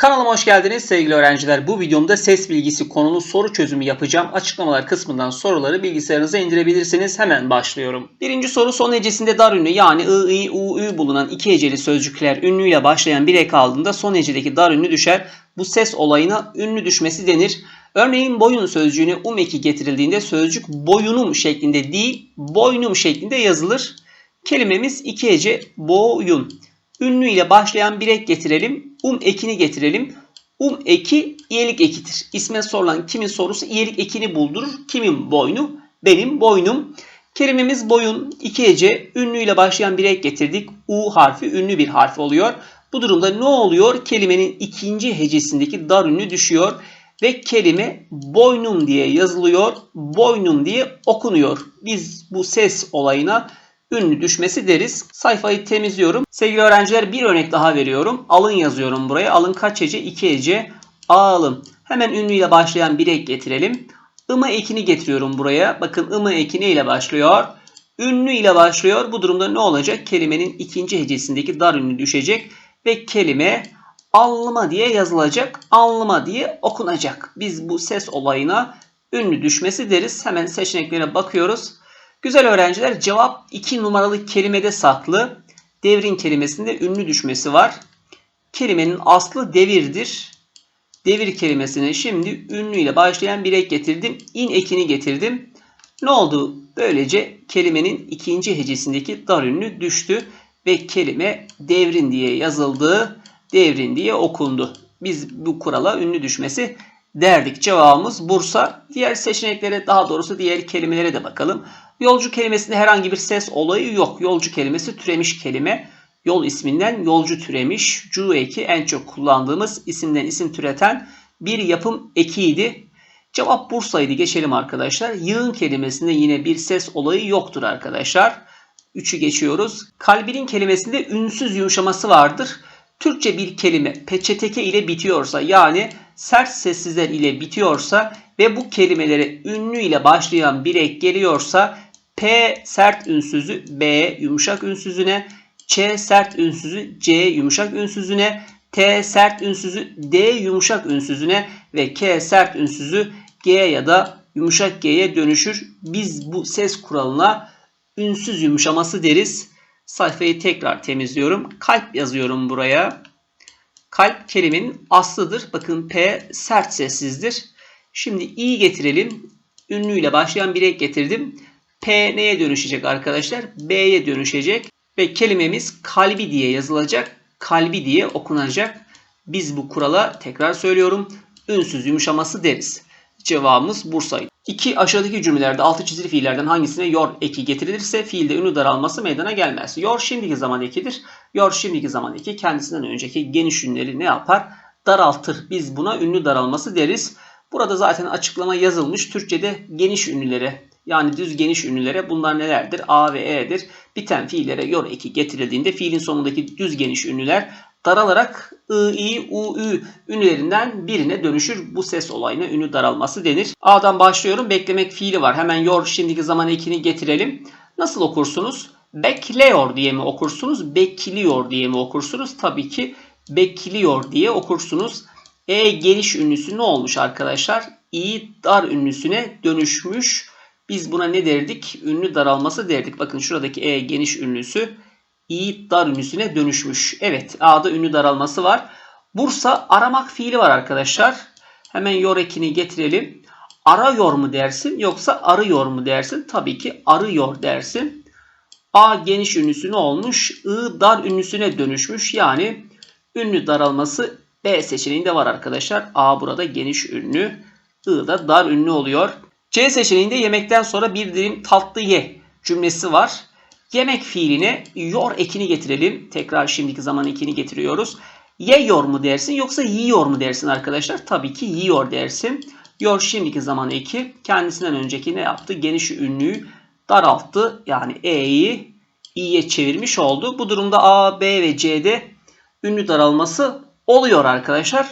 Kanalıma hoş geldiniz sevgili öğrenciler. Bu videomda ses bilgisi konulu soru çözümü yapacağım. Açıklamalar kısmından soruları bilgisayarınıza indirebilirsiniz. Hemen başlıyorum. Birinci soru son hecesinde dar ünlü yani ı, i, u, ü bulunan iki heceli sözcükler ünlüyle başlayan bir ek aldığında son hecedeki dar ünlü düşer. Bu ses olayına ünlü düşmesi denir. Örneğin boyun sözcüğüne um eki getirildiğinde sözcük boyunum şeklinde değil boynum şeklinde yazılır. Kelimemiz iki hece boyun. Ünlü ile başlayan bir ek getirelim. Um ekini getirelim. Um eki iyelik ekidir. İsme sorulan kimin sorusu iyelik ekini buldurur. Kimin boynu? Benim boynum. Kelimemiz boyun iki hece ünlü ile başlayan bir ek getirdik. U harfi ünlü bir harf oluyor. Bu durumda ne oluyor? Kelimenin ikinci hecesindeki dar ünlü düşüyor ve kelime boynum diye yazılıyor. Boynum diye okunuyor. Biz bu ses olayına ünlü düşmesi deriz. Sayfayı temizliyorum. Sevgili öğrenciler bir örnek daha veriyorum. Alın yazıyorum buraya. Alın kaç hece? 2 hece. Alım. Hemen ünlüyle başlayan bir ek getirelim. Ima ekini getiriyorum buraya. Bakın ımı eki ne ile başlıyor? Ünlü ile başlıyor. Bu durumda ne olacak? Kelimenin ikinci hecesindeki dar ünlü düşecek ve kelime allıma diye yazılacak. Allıma diye okunacak. Biz bu ses olayına ünlü düşmesi deriz. Hemen seçeneklere bakıyoruz. Güzel öğrenciler cevap 2 numaralı kelimede saklı. Devrin kelimesinde ünlü düşmesi var. Kelimenin aslı devirdir. Devir kelimesine şimdi ünlü ile başlayan bir ek getirdim. İn ekini getirdim. Ne oldu? Böylece kelimenin ikinci hecesindeki dar ünlü düştü ve kelime devrin diye yazıldı. Devrin diye okundu. Biz bu kurala ünlü düşmesi derdik. Cevabımız Bursa. Diğer seçeneklere daha doğrusu diğer kelimelere de bakalım. Yolcu kelimesinde herhangi bir ses olayı yok. Yolcu kelimesi türemiş kelime. Yol isminden yolcu türemiş. Cu eki en çok kullandığımız isimden isim türeten bir yapım ekiydi. Cevap Bursa'ydı. Geçelim arkadaşlar. Yığın kelimesinde yine bir ses olayı yoktur arkadaşlar. Üçü geçiyoruz. Kalbinin kelimesinde ünsüz yumuşaması vardır. Türkçe bir kelime peçeteke ile bitiyorsa yani sert sessizler ile bitiyorsa ve bu kelimelere ünlü ile başlayan bir ek geliyorsa P sert ünsüzü B yumuşak ünsüzüne, Ç sert ünsüzü C yumuşak ünsüzüne, T sert ünsüzü D yumuşak ünsüzüne ve K sert ünsüzü G ya da yumuşak G'ye dönüşür. Biz bu ses kuralına ünsüz yumuşaması deriz. Sayfayı tekrar temizliyorum. Kalp yazıyorum buraya. Kalp kelimenin aslıdır. Bakın P sert sessizdir. Şimdi i getirelim. Ünlüyle başlayan bir ek getirdim. P neye dönüşecek arkadaşlar? B'ye dönüşecek. Ve kelimemiz kalbi diye yazılacak. Kalbi diye okunacak. Biz bu kurala tekrar söylüyorum. Ünsüz yumuşaması deriz. Cevabımız Bursa'ydı. İki aşağıdaki cümlelerde altı çizili fiillerden hangisine yor eki getirilirse fiilde ünlü daralması meydana gelmez. Yor şimdiki zaman ekidir. Yor şimdiki zaman eki kendisinden önceki geniş ünleri ne yapar? Daraltır. Biz buna ünlü daralması deriz. Burada zaten açıklama yazılmış. Türkçe'de geniş ünlülere yani düz geniş ünlülere bunlar nelerdir? A ve E'dir. Biten fiillere yor eki getirildiğinde fiilin sonundaki düz geniş ünlüler daralarak I, I, U, Ü ünlülerinden birine dönüşür. Bu ses olayına ünlü daralması denir. A'dan başlıyorum. Beklemek fiili var. Hemen yor şimdiki zaman ekini getirelim. Nasıl okursunuz? Bekliyor diye mi okursunuz? Bekliyor diye mi okursunuz? Tabii ki bekliyor diye okursunuz. E geniş ünlüsü ne olmuş arkadaşlar? İ dar ünlüsüne dönüşmüş. Biz buna ne derdik? Ünlü daralması derdik. Bakın şuradaki E geniş ünlüsü i dar ünlüsüne dönüşmüş. Evet A'da ünlü daralması var. Bursa aramak fiili var arkadaşlar. Hemen yor ekini getirelim. Arıyor mu dersin yoksa arıyor mu dersin? Tabii ki arıyor dersin. A geniş ünlüsü ne olmuş? I dar ünlüsüne dönüşmüş. Yani ünlü daralması B seçeneğinde var arkadaşlar. A burada geniş ünlü. I da dar ünlü oluyor. C seçeneğinde yemekten sonra bir dilim tatlı ye cümlesi var. Yemek fiiline yor ekini getirelim. Tekrar şimdiki zaman ekini getiriyoruz. Yiyor mu dersin yoksa yiyor mu dersin arkadaşlar? Tabii ki yiyor dersin. Yor şimdiki zaman eki kendisinden önceki ne yaptı? Geniş ünlüyü daralttı. Yani E'yi i'ye çevirmiş oldu. Bu durumda A, B ve C'de ünlü daralması oluyor arkadaşlar.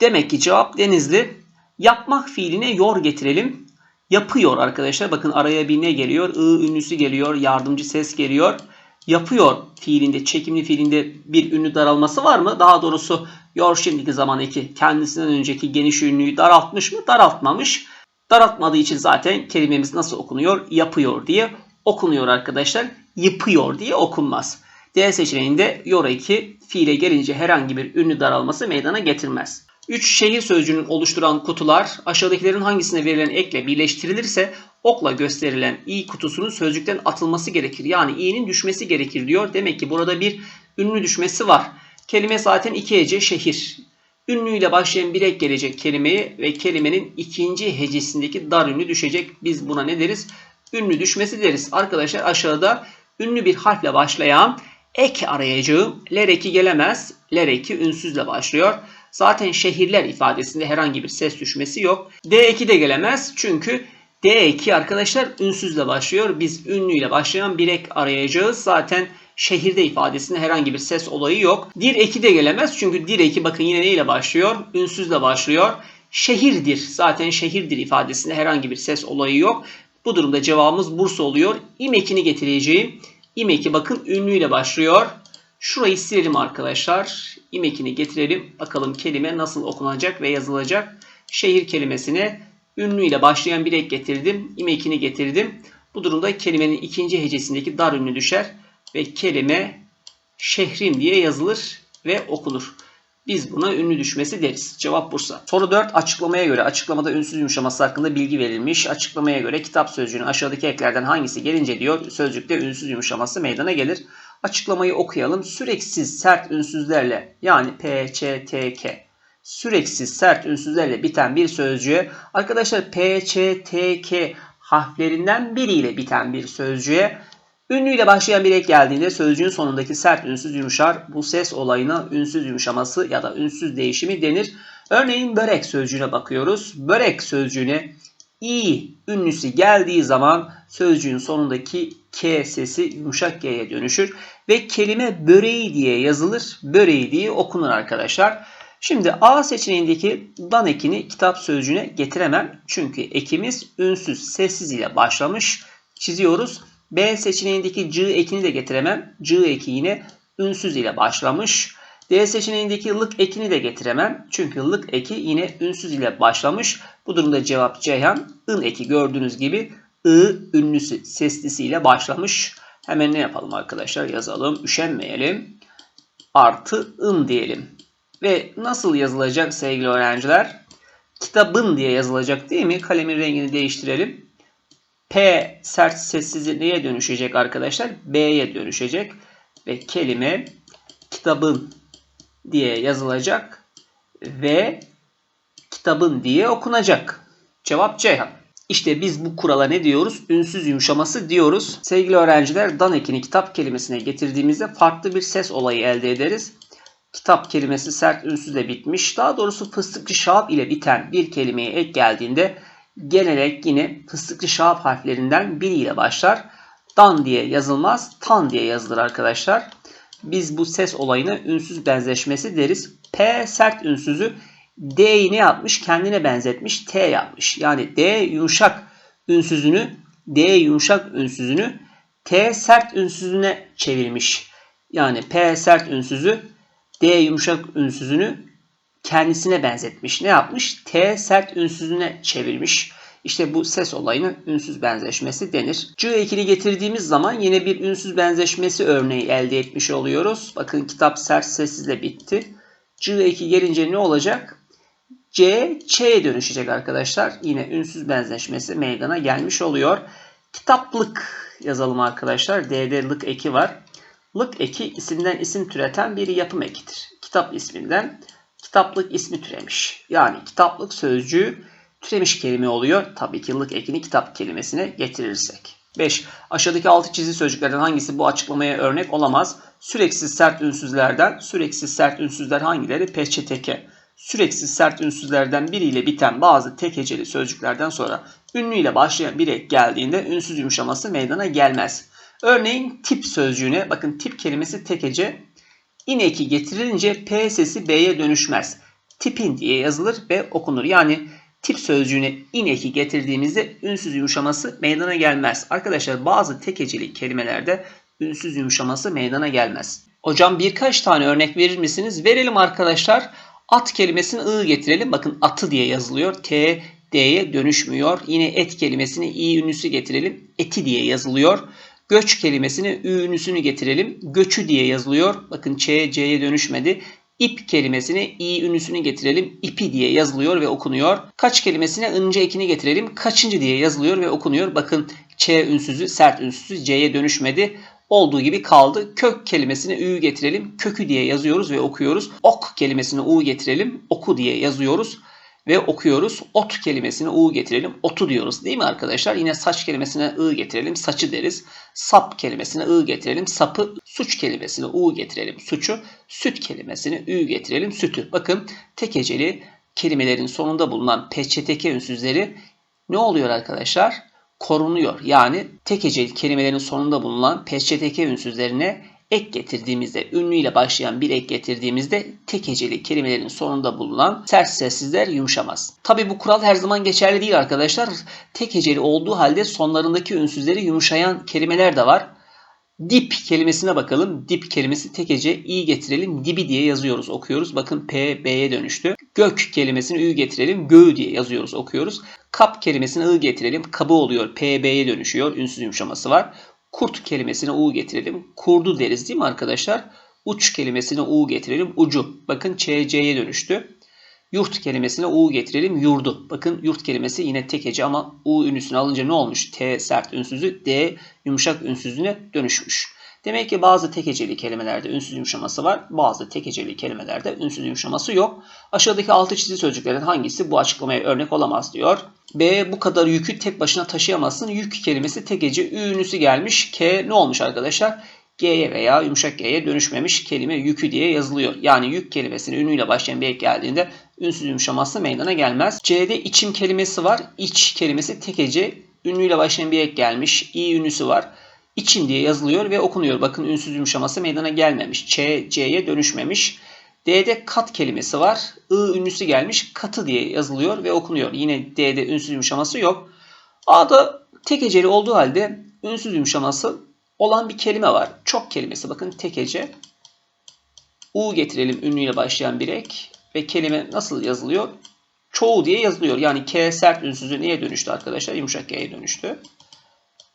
Demek ki cevap Denizli. Yapmak fiiline yor getirelim. Yapıyor arkadaşlar. Bakın araya bir ne geliyor? I ünlüsü geliyor. Yardımcı ses geliyor. Yapıyor fiilinde, çekimli fiilinde bir ünlü daralması var mı? Daha doğrusu Yor şimdiki zaman kendisinden önceki geniş ünlüyü daraltmış mı? Daraltmamış. Daraltmadığı için zaten kelimemiz nasıl okunuyor? Yapıyor diye okunuyor arkadaşlar. Yıpıyor diye okunmaz. D seçeneğinde yor eki fiile gelince herhangi bir ünlü daralması meydana getirmez. 3 şehir sözcüğünün oluşturan kutular aşağıdakilerin hangisine verilen ekle birleştirilirse okla gösterilen i kutusunun sözcükten atılması gerekir. Yani i'nin düşmesi gerekir diyor. Demek ki burada bir ünlü düşmesi var. Kelime zaten iki hece şehir. Ünlüyle başlayan bir ek gelecek kelimeye ve kelimenin ikinci hecesindeki dar ünlü düşecek. Biz buna ne deriz? Ünlü düşmesi deriz. Arkadaşlar aşağıda ünlü bir harfle başlayan ek arayacağım. Ler eki gelemez. Ler eki ünsüzle başlıyor. Zaten şehirler ifadesinde herhangi bir ses düşmesi yok. D eki de gelemez. Çünkü D eki arkadaşlar ünsüzle başlıyor. Biz ünlüyle başlayan bir ek arayacağız. Zaten şehirde ifadesinde herhangi bir ses olayı yok. Dir eki de gelemez. Çünkü dir eki bakın yine neyle başlıyor? Ünsüzle başlıyor. Şehirdir. Zaten şehirdir ifadesinde herhangi bir ses olayı yok. Bu durumda cevabımız Bursa oluyor. İm ekini getireceğim. İm eki bakın ünlüyle başlıyor. Şurayı silelim arkadaşlar. İm ekini getirelim. Bakalım kelime nasıl okunacak ve yazılacak. Şehir kelimesine ünlüyle başlayan bir ek getirdim. İm ekini getirdim. Bu durumda kelimenin ikinci hecesindeki dar ünlü düşer ve kelime şehrim diye yazılır ve okunur. Biz buna ünlü düşmesi deriz. Cevap Bursa. Soru 4. Açıklamaya göre açıklamada ünsüz yumuşaması hakkında bilgi verilmiş. Açıklamaya göre kitap sözcüğünün aşağıdaki eklerden hangisi gelince diyor sözcükte ünsüz yumuşaması meydana gelir. Açıklamayı okuyalım. Süreksiz sert ünsüzlerle yani P, Ç, T, K süreksiz sert ünsüzlerle biten bir sözcüğe arkadaşlar P, Ç, T, K harflerinden biriyle biten bir sözcüğe ünlüyle başlayan bir ek geldiğinde sözcüğün sonundaki sert ünsüz yumuşar. Bu ses olayına ünsüz yumuşaması ya da ünsüz değişimi denir. Örneğin börek sözcüğüne bakıyoruz. Börek sözcüğüne i ünlüsü geldiği zaman sözcüğün sonundaki k sesi yumuşak g'ye dönüşür ve kelime böreği diye yazılır. Böreği diye okunur arkadaşlar. Şimdi A seçeneğindeki dan ekini kitap sözcüğüne getiremem. Çünkü ekimiz ünsüz sessiz ile başlamış. Çiziyoruz. B seçeneğindeki c ekini de getiremem. C eki yine ünsüz ile başlamış. D seçeneğindeki lık ekini de getiremem. Çünkü lık eki yine ünsüz ile başlamış. Bu durumda cevap Ceyhan. ın eki gördüğünüz gibi ı ünlüsü seslisiyle başlamış. Hemen ne yapalım arkadaşlar yazalım. Üşenmeyelim. Artı ın diyelim. Ve nasıl yazılacak sevgili öğrenciler? Kitabın diye yazılacak değil mi? Kalemin rengini değiştirelim. P sert sessiz neye dönüşecek arkadaşlar? B'ye dönüşecek. Ve kelime kitabın diye yazılacak ve kitabın diye okunacak. Cevap Ceyhan. İşte biz bu kurala ne diyoruz? Ünsüz yumuşaması diyoruz. Sevgili öğrenciler dan ekini kitap kelimesine getirdiğimizde farklı bir ses olayı elde ederiz. Kitap kelimesi sert ünsüzle bitmiş. Daha doğrusu fıstıklı şahap ile biten bir kelimeye ek geldiğinde gelerek yine fıstıklı şahap harflerinden biriyle başlar. Dan diye yazılmaz, tan diye yazılır arkadaşlar. Biz bu ses olayına ünsüz benzeşmesi deriz. P sert ünsüzü D'yi ne yapmış? Kendine benzetmiş. T yapmış. Yani D yumuşak ünsüzünü D yumuşak ünsüzünü T sert ünsüzüne çevirmiş. Yani P sert ünsüzü D yumuşak ünsüzünü kendisine benzetmiş. Ne yapmış? T sert ünsüzüne çevirmiş. İşte bu ses olayının ünsüz benzeşmesi denir. C ekini getirdiğimiz zaman yine bir ünsüz benzeşmesi örneği elde etmiş oluyoruz. Bakın kitap sert sessizle bitti. C eki gelince ne olacak? C, Ç'ye dönüşecek arkadaşlar. Yine ünsüz benzeşmesi meydana gelmiş oluyor. Kitaplık yazalım arkadaşlar. D'de lık eki var. Lık eki isimden isim türeten bir yapım ekidir. Kitap isminden kitaplık ismi türemiş. Yani kitaplık sözcüğü türemiş kelime oluyor. Tabii ki lık ekini kitap kelimesine getirirsek. 5. Aşağıdaki altı çizili sözcüklerden hangisi bu açıklamaya örnek olamaz? Süreksiz sert ünsüzlerden süreksiz sert ünsüzler hangileri? Peçeteke. Süreksiz sert ünsüzlerden biriyle biten bazı tek heceli sözcüklerden sonra ünlü ile başlayan bir ek geldiğinde ünsüz yumuşaması meydana gelmez. Örneğin tip sözcüğüne bakın tip kelimesi tek hece. İneki getirilince P sesi B'ye dönüşmez. Tipin diye yazılır ve okunur. Yani tip sözcüğüne ineki getirdiğimizde ünsüz yumuşaması meydana gelmez. Arkadaşlar bazı tek heceli kelimelerde ünsüz yumuşaması meydana gelmez. Hocam birkaç tane örnek verir misiniz? Verelim arkadaşlar. At kelimesini ı getirelim. Bakın atı diye yazılıyor. T, D'ye dönüşmüyor. Yine et kelimesini i ünlüsü getirelim. Eti diye yazılıyor. Göç kelimesini ü ünlüsünü getirelim. Göçü diye yazılıyor. Bakın ç, c'ye dönüşmedi. İp kelimesini i ünlüsünü getirelim. İpi diye yazılıyor ve okunuyor. Kaç kelimesine ınca ekini getirelim. Kaçıncı diye yazılıyor ve okunuyor. Bakın ç ünsüzü, sert ünsüzü c'ye dönüşmedi olduğu gibi kaldı. Kök kelimesine ü getirelim. Kökü diye yazıyoruz ve okuyoruz. Ok kelimesine u getirelim. Oku diye yazıyoruz ve okuyoruz. Ot kelimesine u getirelim. Otu diyoruz değil mi arkadaşlar? Yine saç kelimesine ı getirelim. Saçı deriz. Sap kelimesine ı getirelim. Sapı. Suç kelimesine u getirelim. Suçu. Süt kelimesine ü getirelim. Sütü. Bakın tek heceli kelimelerin sonunda bulunan peçetek ünsüzleri ne oluyor arkadaşlar? Korunuyor. Yani tek kelimelerin sonunda bulunan peçetek ünsüzlerine ek getirdiğimizde, ünlüyle başlayan bir ek getirdiğimizde tek kelimelerin sonunda bulunan sert sessizler yumuşamaz. Tabi bu kural her zaman geçerli değil arkadaşlar. Tek olduğu halde sonlarındaki ünsüzleri yumuşayan kelimeler de var. Dip kelimesine bakalım. Dip kelimesi tek hece i getirelim. Dibi diye yazıyoruz, okuyoruz. Bakın p b'ye dönüştü. Gök kelimesini ü getirelim. Göğü diye yazıyoruz, okuyoruz. Kap kelimesini ı getirelim. Kabı oluyor. p b'ye dönüşüyor. Ünsüz yumuşaması var. Kurt kelimesine u getirelim. Kurdu deriz değil mi arkadaşlar? Uç kelimesine u getirelim. Ucu. Bakın ç'ye dönüştü. Yurt kelimesine u getirelim. Yurdu. Bakın yurt kelimesi yine tek hece ama u ünlüsünü alınca ne olmuş? T sert ünsüzü D yumuşak ünsüzüne dönüşmüş. Demek ki bazı tek heceli kelimelerde ünsüz yumuşaması var. Bazı tek heceli kelimelerde ünsüz yumuşaması yok. Aşağıdaki altı çizili sözcüklerin hangisi bu açıklamaya örnek olamaz diyor. B bu kadar yükü tek başına taşıyamazsın. Yük kelimesi tek hece ü ünlüsü gelmiş. K ne olmuş arkadaşlar? G'ye veya yumuşak G'ye dönüşmemiş kelime yükü diye yazılıyor. Yani yük kelimesinin ünlüyle başlayan bir ek geldiğinde ünsüz yumuşaması meydana gelmez. C'de içim kelimesi var. İç kelimesi tek hece. Ünlüyle başlayan bir ek gelmiş. İ ünlüsü var. İçim diye yazılıyor ve okunuyor. Bakın ünsüz yumuşaması meydana gelmemiş. Ç, C'ye dönüşmemiş. D'de kat kelimesi var. I ünlüsü gelmiş. Katı diye yazılıyor ve okunuyor. Yine D'de ünsüz yumuşaması yok. A'da tek heceli olduğu halde ünsüz yumuşaması olan bir kelime var. Çok kelimesi. Bakın tek hece. U getirelim ünlüyle başlayan bir ek. Ve kelime nasıl yazılıyor? Çoğu diye yazılıyor. Yani K sert ünsüzü neye dönüştü arkadaşlar? Yumuşak G'ye dönüştü.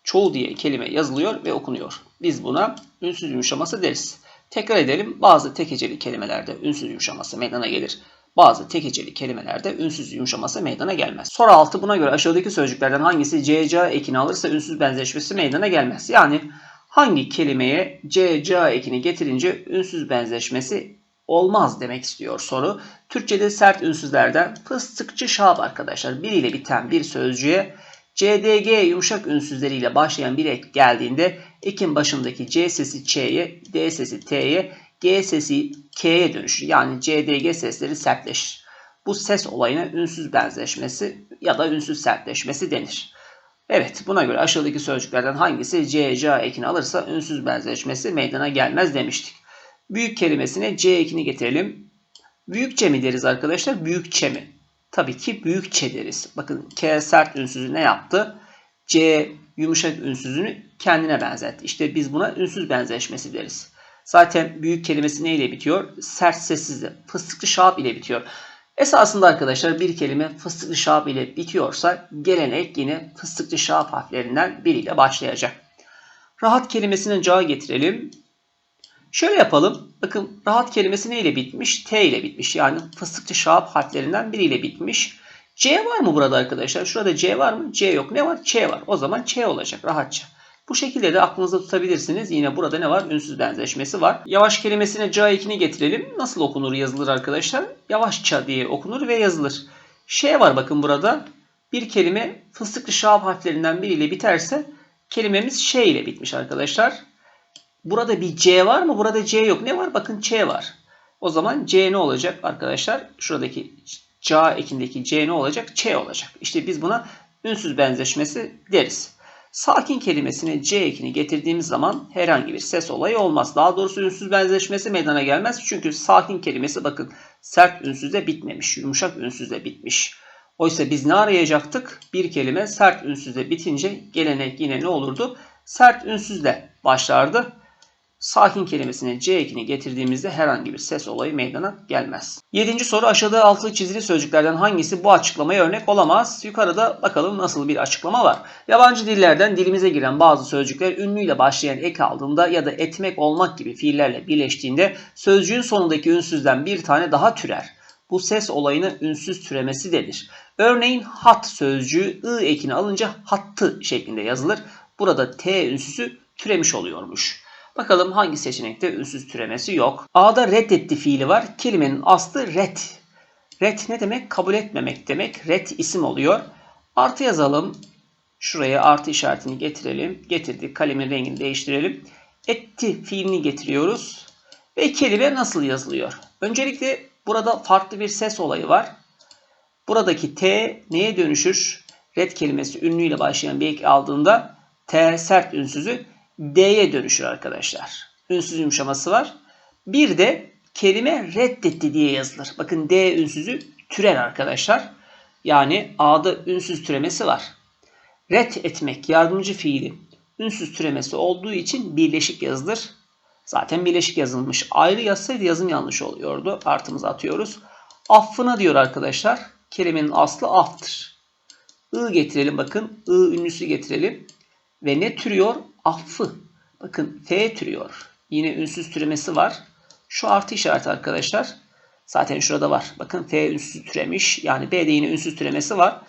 Çoğu diye kelime yazılıyor ve okunuyor. Biz buna ünsüz yumuşaması deriz. Tekrar edelim. Bazı tek heceli kelimelerde ünsüz yumuşaması meydana gelir. Bazı tek heceli kelimelerde ünsüz yumuşaması meydana gelmez. Soru 6 buna göre aşağıdaki sözcüklerden hangisi CCA ekini alırsa ünsüz benzeşmesi meydana gelmez. Yani hangi kelimeye CCA ekini getirince ünsüz benzeşmesi olmaz demek istiyor soru. Türkçede sert ünsüzlerden fıstıkçı şahap arkadaşlar. Bir ile biten bir sözcüğe CDG yumuşak ünsüzleriyle başlayan bir ek geldiğinde ekin başındaki C sesi Ç'ye, D sesi T'ye, G sesi K'ye dönüşür. Yani CDG sesleri sertleşir. Bu ses olayına ünsüz benzeşmesi ya da ünsüz sertleşmesi denir. Evet buna göre aşağıdaki sözcüklerden hangisi C, C ekini alırsa ünsüz benzeşmesi meydana gelmez demiştik. Büyük kelimesine C ekini getirelim. Büyükçe mi deriz arkadaşlar? Büyükçe mi? Tabii ki büyükçe deriz. Bakın K sert ünsüzü ne yaptı? C yumuşak ünsüzünü kendine benzetti. İşte biz buna ünsüz benzeşmesi deriz. Zaten büyük kelimesi neyle bitiyor? Sert sessizle. Fıstıklı şahap ile bitiyor. Esasında arkadaşlar bir kelime fıstıklı şahap ile bitiyorsa gelenek yine fıstıklı şahap harflerinden biriyle başlayacak. Rahat kelimesine ca getirelim. Şöyle yapalım. Bakın rahat kelimesi neyle bitmiş? T ile bitmiş. Yani fıstıkçı şahap harflerinden biriyle bitmiş. C var mı burada arkadaşlar? Şurada C var mı? C yok. Ne var? Ç var. O zaman Ç olacak rahatça. Bu şekilde de aklınızda tutabilirsiniz. Yine burada ne var? Ünsüz benzeşmesi var. Yavaş kelimesine ca ekini getirelim. Nasıl okunur yazılır arkadaşlar? Yavaşça diye okunur ve yazılır. Ş var bakın burada. Bir kelime fıstıklı şahap harflerinden biriyle biterse kelimemiz Ş ile bitmiş arkadaşlar. Burada bir C var mı? Burada C yok. Ne var? Bakın Ç var. O zaman C ne olacak arkadaşlar? Şuradaki ca ekindeki C ne olacak? Ç olacak. İşte biz buna ünsüz benzeşmesi deriz. Sakin kelimesine C ekini getirdiğimiz zaman herhangi bir ses olayı olmaz. Daha doğrusu ünsüz benzeşmesi meydana gelmez. Çünkü sakin kelimesi bakın sert ünsüzle bitmemiş. Yumuşak ünsüzle bitmiş. Oysa biz ne arayacaktık? Bir kelime sert ünsüzle bitince gelenek yine ne olurdu? Sert ünsüzle başlardı. Sakin kelimesine C ekini getirdiğimizde herhangi bir ses olayı meydana gelmez. Yedinci soru aşağıda altılı çizili sözcüklerden hangisi bu açıklamaya örnek olamaz? Yukarıda bakalım nasıl bir açıklama var. Yabancı dillerden dilimize giren bazı sözcükler ünlüyle başlayan ek aldığında ya da etmek olmak gibi fiillerle birleştiğinde sözcüğün sonundaki ünsüzden bir tane daha türer. Bu ses olayına ünsüz türemesi denir. Örneğin hat sözcüğü ı ekini alınca hattı şeklinde yazılır. Burada t ünsüzü türemiş oluyormuş. Bakalım hangi seçenekte ünsüz türemesi yok. A'da reddetti fiili var. Kelimenin aslı red. Red ne demek? Kabul etmemek demek. Red isim oluyor. Artı yazalım. Şuraya artı işaretini getirelim. Getirdik. Kalemin rengini değiştirelim. Etti fiilini getiriyoruz. Ve kelime nasıl yazılıyor? Öncelikle burada farklı bir ses olayı var. Buradaki T neye dönüşür? Red kelimesi ünlüyle başlayan bir ek aldığında T sert ünsüzü D'ye dönüşür arkadaşlar. Ünsüz yumuşaması var. Bir de kelime reddetti diye yazılır. Bakın D ünsüzü türer arkadaşlar. Yani A'da ünsüz türemesi var. Red etmek yardımcı fiili ünsüz türemesi olduğu için birleşik yazılır. Zaten birleşik yazılmış. Ayrı yazsaydı yazım yanlış oluyordu. Artımızı atıyoruz. Affına diyor arkadaşlar. Kelimenin aslı aftır. I getirelim bakın. I ünlüsü getirelim. Ve ne türüyor? Affı. Bakın F türüyor. Yine ünsüz türemesi var. Şu artı işareti arkadaşlar. Zaten şurada var. Bakın F ünsüz türemiş. Yani B'de yine ünsüz türemesi var.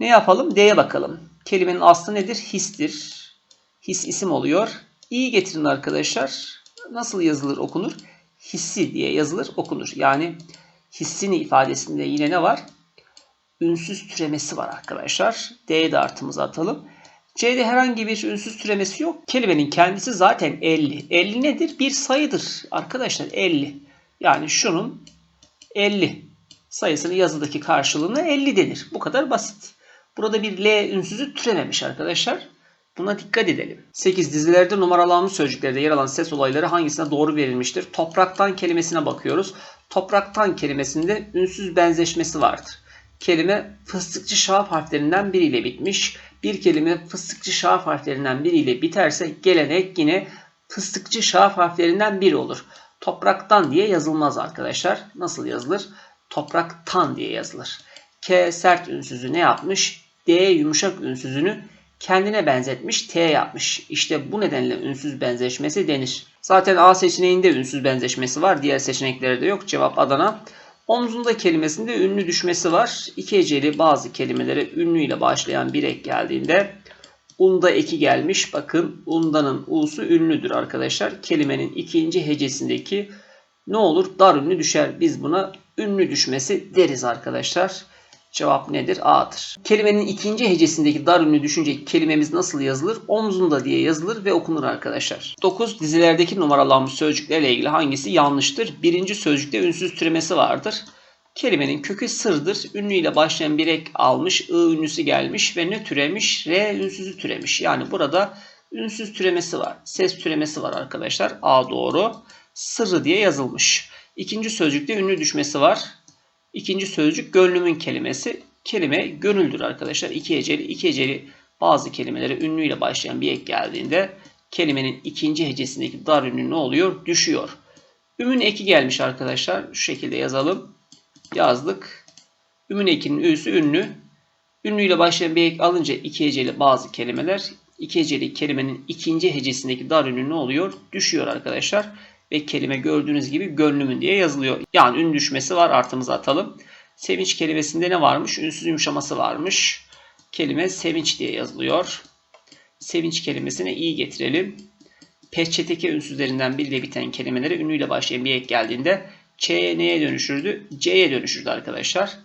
Ne yapalım? D'ye bakalım. Kelimenin aslı nedir? Histir. His isim oluyor. İyi getirin arkadaşlar. Nasıl yazılır okunur? Hissi diye yazılır okunur. Yani hissini ifadesinde yine ne var? Ünsüz türemesi var arkadaşlar. D'ye de artımızı atalım. C'de herhangi bir ünsüz türemesi yok. Kelimenin kendisi zaten 50. 50 nedir? Bir sayıdır arkadaşlar 50. Yani şunun 50 sayısının yazıdaki karşılığına 50 denir. Bu kadar basit. Burada bir L ünsüzü türememiş arkadaşlar. Buna dikkat edelim. 8. Dizilerde numaralanmış sözcüklerde yer alan ses olayları hangisine doğru verilmiştir? Topraktan kelimesine bakıyoruz. Topraktan kelimesinde ünsüz benzeşmesi vardır. Kelime fıstıkçı şahap harflerinden biriyle bitmiş. Bir kelime fıstıkçı şahap harflerinden biriyle biterse gelenek yine fıstıkçı şahap harflerinden biri olur. Topraktan diye yazılmaz arkadaşlar. Nasıl yazılır? Topraktan diye yazılır. K sert ünsüzü ne yapmış? D yumuşak ünsüzünü kendine benzetmiş, T yapmış. İşte bu nedenle ünsüz benzeşmesi denir. Zaten A seçeneğinde ünsüz benzeşmesi var. Diğer seçeneklerde yok. Cevap Adana. Omzunda kelimesinde ünlü düşmesi var. İki heceli bazı kelimelere ünlü ile başlayan bir ek geldiğinde unda eki gelmiş. Bakın undanın u'su ünlüdür arkadaşlar. Kelimenin ikinci hecesindeki ne olur? Dar ünlü düşer. Biz buna ünlü düşmesi deriz arkadaşlar. Cevap nedir? A'dır. Kelimenin ikinci hecesindeki dar ünlü düşünce kelimemiz nasıl yazılır? Omzunda diye yazılır ve okunur arkadaşlar. 9. Dizilerdeki numaralanmış sözcüklerle ilgili hangisi yanlıştır? Birinci sözcükte ünsüz türemesi vardır. Kelimenin kökü sırdır. Ünlü ile başlayan bir ek almış. I ünlüsü gelmiş ve ne türemiş? R ünsüzü türemiş. Yani burada ünsüz türemesi var. Ses türemesi var arkadaşlar. A doğru. Sırrı diye yazılmış. İkinci sözcükte ünlü düşmesi var. İkinci sözcük gönlümün kelimesi. Kelime gönüldür arkadaşlar. İki heceli, iki heceli bazı kelimelere ünlüyle başlayan bir ek geldiğinde kelimenin ikinci hecesindeki dar ünlü ne oluyor? Düşüyor. Ümün eki gelmiş arkadaşlar. Şu şekilde yazalım. Yazdık. Ümün ekinin ü'sü ünlü. Ünlüyle başlayan bir ek alınca iki heceli bazı kelimeler iki heceli kelimenin ikinci hecesindeki dar ünlü ne oluyor? Düşüyor arkadaşlar ve kelime gördüğünüz gibi gönlümün diye yazılıyor. Yani ün düşmesi var artımızı atalım. Sevinç kelimesinde ne varmış? Ünsüz yumuşaması varmış. Kelime sevinç diye yazılıyor. Sevinç kelimesine iyi getirelim. Peçeteke ünsüzlerinden biriyle biten kelimelere ünlüyle başlayan bir ek geldiğinde Ç'ye neye dönüşürdü? C'ye dönüşürdü arkadaşlar.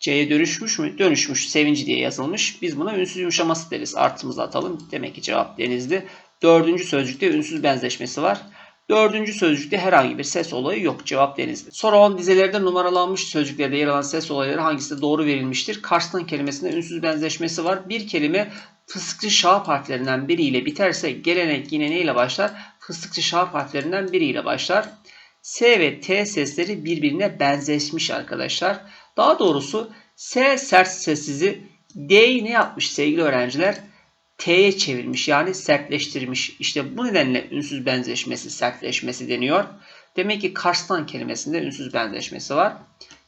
C'ye dönüşmüş mü? Dönüşmüş. Sevinci diye yazılmış. Biz buna ünsüz yumuşaması deriz. Artımızı atalım. Demek ki cevap denizli. Dördüncü sözcükte ünsüz benzeşmesi var. Dördüncü sözcükte herhangi bir ses olayı yok. Cevap denizli. Soru 10 dizelerde numaralanmış sözcüklerde yer alan ses olayları hangisi doğru verilmiştir? Karşıtan kelimesinde ünsüz benzeşmesi var. Bir kelime fıstıkçı şahap harflerinden biriyle biterse gelenek yine neyle başlar? Fıstıkçı şahap harflerinden biriyle başlar. S ve T sesleri birbirine benzeşmiş arkadaşlar. Daha doğrusu S sert sessizi D'yi ne yapmış sevgili öğrenciler? T'ye çevirmiş yani sertleştirmiş. İşte bu nedenle ünsüz benzeşmesi, sertleşmesi deniyor. Demek ki Kars'tan kelimesinde ünsüz benzeşmesi var.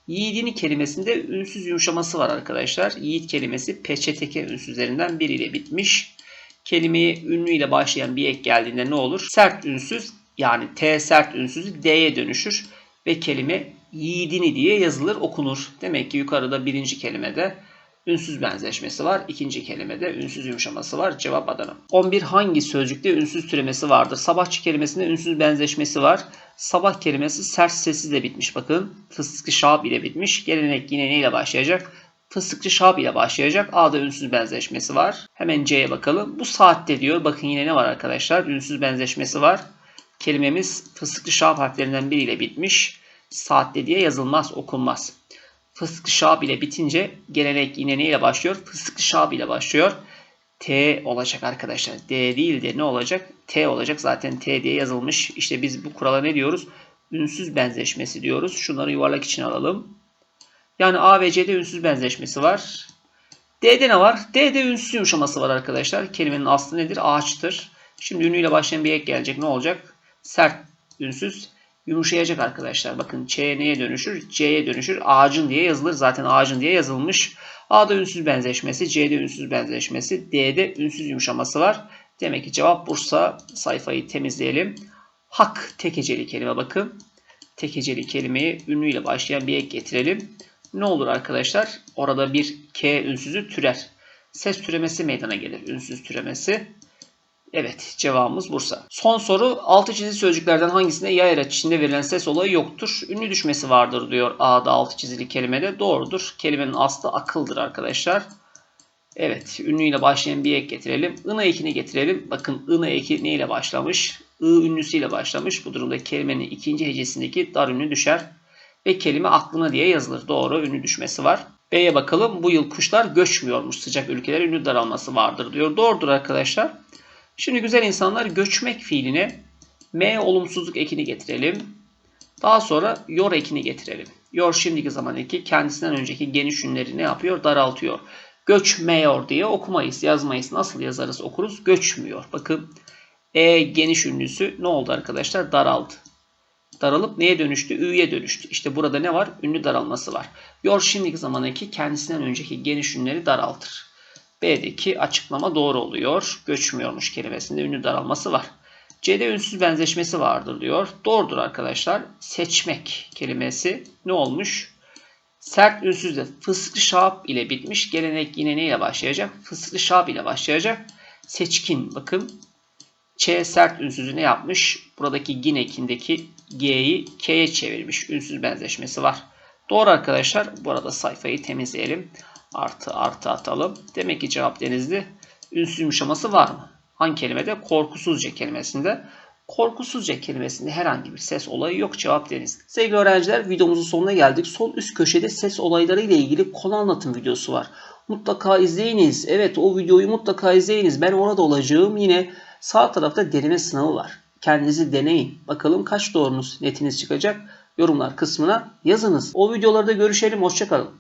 Yiğidini kelimesinde ünsüz yumuşaması var arkadaşlar. Yiğit kelimesi peçeteke ünsüzlerinden biriyle bitmiş. Kelimeye ünlü başlayan bir ek geldiğinde ne olur? Sert ünsüz yani T sert ünsüzü D'ye dönüşür ve kelime yiğidini diye yazılır okunur. Demek ki yukarıda birinci kelimede ünsüz benzeşmesi var. İkinci kelimede ünsüz yumuşaması var. Cevap Adana. 11 hangi sözcükte ünsüz türemesi vardır? Sabahçı kelimesinde ünsüz benzeşmesi var. Sabah kelimesi sert sessizle bitmiş bakın. Fıstıklı şahap ile bitmiş. Gelenek yine neyle başlayacak? Fıstıkçı şahap ile başlayacak. A'da ünsüz benzeşmesi var. Hemen C'ye bakalım. Bu saatte diyor. Bakın yine ne var arkadaşlar? Ünsüz benzeşmesi var. Kelimemiz fıstıklı şahap harflerinden biriyle bitmiş. Saatte diye yazılmaz, okunmaz. Fıstıklı şahap ile bitince gelenek yine neyle başlıyor? Fıstıklı şahap ile başlıyor. T olacak arkadaşlar. D değil de ne olacak? T olacak. Zaten T diye yazılmış. İşte biz bu kurala ne diyoruz? Ünsüz benzeşmesi diyoruz. Şunları yuvarlak için alalım. Yani A ve C'de ünsüz benzeşmesi var. D'de ne var? D'de ünsüz yumuşaması var arkadaşlar. Kelimenin aslı nedir? Ağaçtır. Şimdi ünlüyle başlayan bir ek gelecek. Ne olacak? Sert ünsüz yumuşayacak arkadaşlar. Bakın Ç neye dönüşür? C'ye dönüşür. Ağacın diye yazılır. Zaten ağacın diye yazılmış. A'da ünsüz benzeşmesi, C'de ünsüz benzeşmesi, D'de ünsüz yumuşaması var. Demek ki cevap Bursa. Sayfayı temizleyelim. Hak tekeceli kelime bakın. Tekeceli kelimeyi ünlüyle başlayan bir ek getirelim. Ne olur arkadaşlar? Orada bir K ünsüzü türer. Ses türemesi meydana gelir. Ünsüz türemesi. Evet cevabımız Bursa. Son soru altı çizili sözcüklerden hangisinde yay araç içinde verilen ses olayı yoktur? Ünlü düşmesi vardır diyor A'da altı çizili kelimede. Doğrudur. Kelimenin aslı akıldır arkadaşlar. Evet ünlüyle başlayan bir ek getirelim. Ina ekini getirelim. Bakın ına eki ne ile başlamış? I ünlüsüyle başlamış. Bu durumda kelimenin ikinci hecesindeki dar ünlü düşer. Ve kelime aklına diye yazılır. Doğru ünlü düşmesi var. B'ye bakalım. Bu yıl kuşlar göçmüyormuş. Sıcak ülkeler ünlü daralması vardır diyor. Doğrudur arkadaşlar. Şimdi güzel insanlar göçmek fiiline M olumsuzluk ekini getirelim. Daha sonra yor ekini getirelim. Yor şimdiki zaman eki kendisinden önceki geniş ünleri ne yapıyor? Daraltıyor. Göçmüyor diye okumayız, yazmayız. Nasıl yazarız okuruz? Göçmüyor. Bakın E geniş ünlüsü ne oldu arkadaşlar? Daraldı. Daralıp neye dönüştü? Ü'ye dönüştü. İşte burada ne var? Ünlü daralması var. Yor şimdiki zaman eki kendisinden önceki geniş ünleri daraltır. B'deki açıklama doğru oluyor. Göçmüyormuş kelimesinde ünlü daralması var. C'de ünsüz benzeşmesi vardır diyor. Doğrudur arkadaşlar. Seçmek kelimesi ne olmuş? Sert ünsüzle fıstıklı şahap ile bitmiş. Gelenek yine neyle başlayacak? Fıstıklı şahap ile başlayacak. Seçkin bakın. Ç sert ünsüzü ne yapmış? Buradaki gin ekindeki G'yi K'ye çevirmiş. Ünsüz benzeşmesi var. Doğru arkadaşlar. Bu arada sayfayı temizleyelim. Artı artı atalım. Demek ki cevap denizli. Ünsüz yumuşaması var mı? Hangi kelimede? Korkusuzca kelimesinde. Korkusuzca kelimesinde herhangi bir ses olayı yok. Cevap denizli. Sevgili öğrenciler videomuzun sonuna geldik. Sol üst köşede ses olayları ile ilgili konu anlatım videosu var. Mutlaka izleyiniz. Evet o videoyu mutlaka izleyiniz. Ben orada olacağım. Yine sağ tarafta deneme sınavı var. Kendinizi deneyin. Bakalım kaç doğrunuz netiniz çıkacak. Yorumlar kısmına yazınız. O videolarda görüşelim. Hoşçakalın.